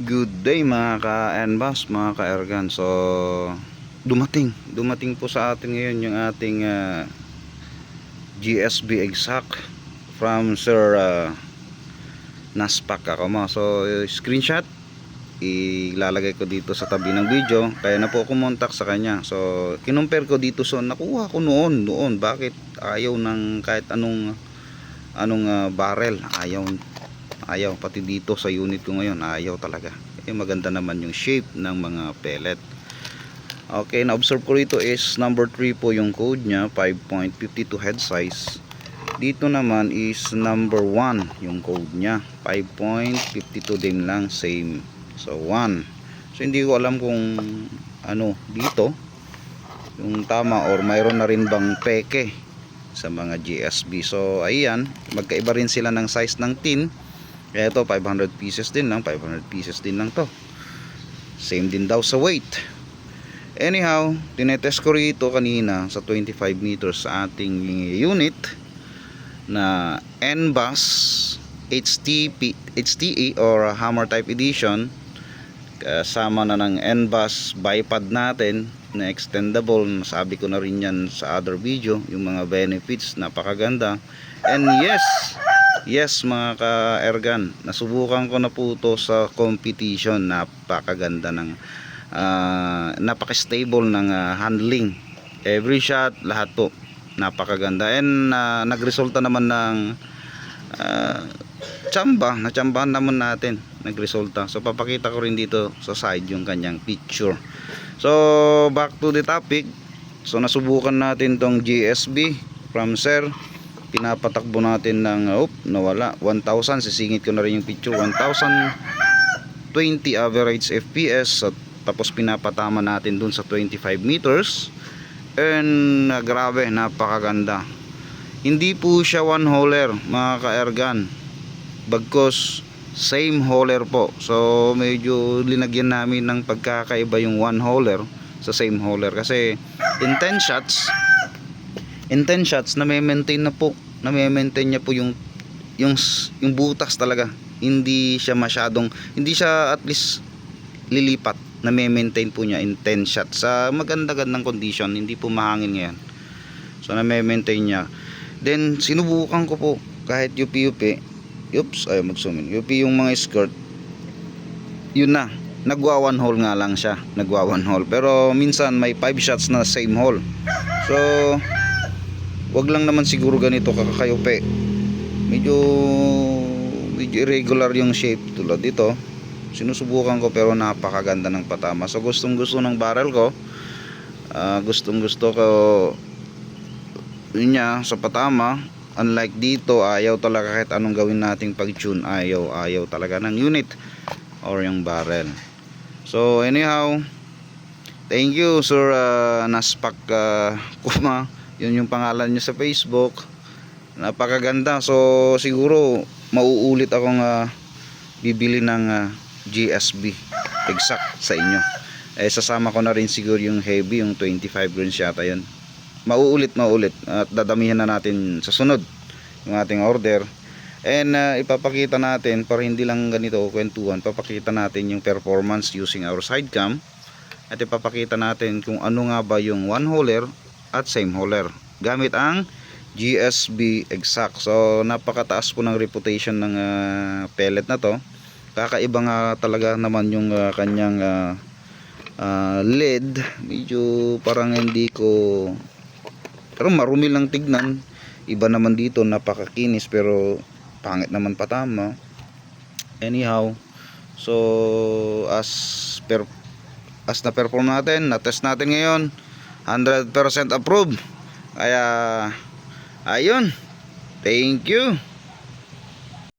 Good day mga ka-NBAS, mga ka-Ergan. So, dumating. Dumating po sa atin ngayon yung ating ah, GSB exact from Sir uh, Naspak ako mo. So, screenshot ilalagay ko dito sa tabi ng video kaya na po kumontak sa kanya so kinumpare ko dito so nakuha ko noon noon bakit ayaw ng kahit anong anong ah, barrel ayaw ayaw pati dito sa unit ko ngayon ayaw talaga. Eh maganda naman yung shape ng mga pellet. Okay na observe ko rito is number 3 po yung code nya 5.52 head size. Dito naman is number 1 yung code nya 5.52 din lang same. So 1 so hindi ko alam kung ano dito yung tama or mayroon na rin bang peke sa mga GSB so ayan magkaiba rin sila ng size ng tin kaya ito 500 pieces din lang 500 pieces din lang to. Same din daw sa weight. Anyhow tinetest ko rito kanina sa 25 meters sa ating unit na NBUS HTP, HTA or Hammer Type Edition. Kasama na ng NBUS bipod natin na extendable. Sabi ko na rin yan sa other video yung mga benefits napakaganda. And yes yes mga ka-ergan nasubukan ko na po to sa competition. Napakaganda ng ah, napaka-stable ng ah, handling. Every shot lahat po napakaganda. And ah, nagresulta naman ng ah, tsamba. Natsambahan naman natin nagresulta. So papakita ko rin dito sa side yung kanyang picture. So back to the topic. So nasubukan natin tong GSB from sir pinapatakbo natin ng oh, nawala. 1000 sisingit ko na rin yung picture. 1020 average FPS at tapos pinapatama natin dun sa 25 meters. And ah, grabe napakaganda. Hindi po siya one holer mga ka-ergan bagkos same holer po. So medyo linagyan namin ng pagkakaiba yung one holer sa same holer kasi in 10 shots in 10 shots na maintain na po na maintain niya po yung yung yung butas talaga hindi siya masyadong hindi siya at least lilipat na maintain po niya in 10 shots sa maganda-gandang condition hindi po mahangin ngayon so na maintain niya then sinubukan ko po kahit UP-UP Oops, ayaw mag-zoom in. UP yung mga skirt. Yun na. Nagwa one hole nga lang siya. Nagwa one hole. Pero minsan may 5 shots na same hole. So, wag lang naman siguro ganito kakakayupe. Medyo medyo irregular yung shape tulad dito. Sinusubukan ko pero napakaganda ng patama. So, gustong gusto ng barrel ko. Ah, gustong gusto ko yun niya sa patama unlike dito ayaw talaga kahit anong gawin nating pag tune ayaw ayaw talaga ng unit or yung barrel so anyhow thank you sir uh, Naspak uh, Kuma yun yung pangalan niya sa Facebook. Napakaganda. So siguro mauulit akong uh, bibili ng uh, GSB exact sa inyo. Eh sasama ko na rin siguro yung heavy yung 25 grams yata yun. Mauulit maulit at dadamihan na natin sa sunod yung ating order. And uh, ipapakita natin para hindi lang ganito kwentuhan papakita natin yung performance using our side cam at ipapakita natin kung ano nga ba yung one holer at same holer gamit ang GSB exact. So napakataas po ng reputation ng uh, pellet na to. Kakaiba nga talaga naman yung uh, kanyang uh, uh, LED medyo parang hindi ko pero marumi lang tignan. Iba naman dito napakakinis pero pangit naman patama anyhow so as per as na perform natin na test natin ngayon 100% approved. Kaya ayun. Thank you